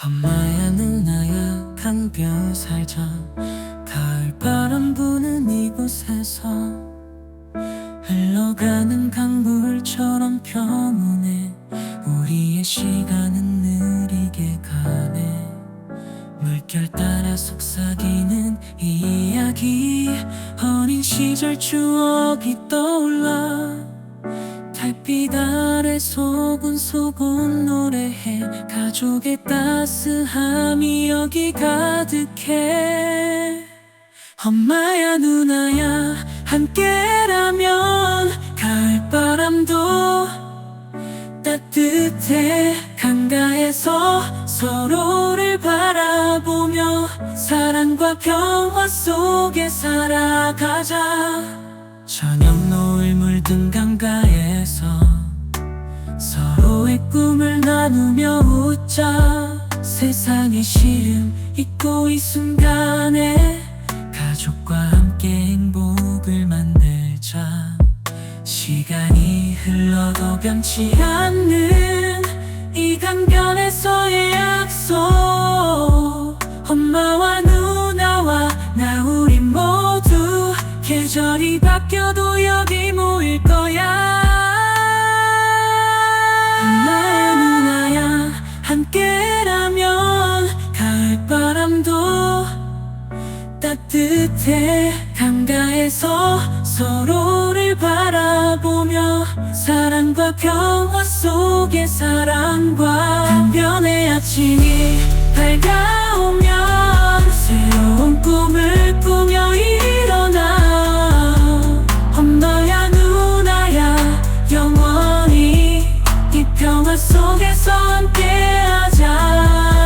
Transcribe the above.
엄마야 누나야 강변 살자. 가을바람 부는 이곳에서 흘러가는 강물처럼 평온해. 우리의 시간은 느리게 가네. 물결 따라 속삭이는 이 이야기. 어린 시절 추억이 떠올라 달빛 아래 소곤소곤 노래해 가족의 따스함이 여기 가득해. 엄마야 누나야 함께라면 가을바람도 따뜻해. 강가에서 서로를 바라보며 사랑과 평화 속에 살아가자 저녁 노을 물든 강가에서 서로의 꿈을 나누며 웃자. 세상의 시름 잊고 이 순간에 가족과 함께 행복을 만들자. 시간이 흘러도 변치 않는 계절이 바뀌어도 여기 모일 거야. 엄마야 누나야 함께라면 가을바람도 따뜻해. 강가에서 서로를 바라보며 사랑과 평화 속에 사랑과 한변의 아침이 밝아 속에서 함께하자.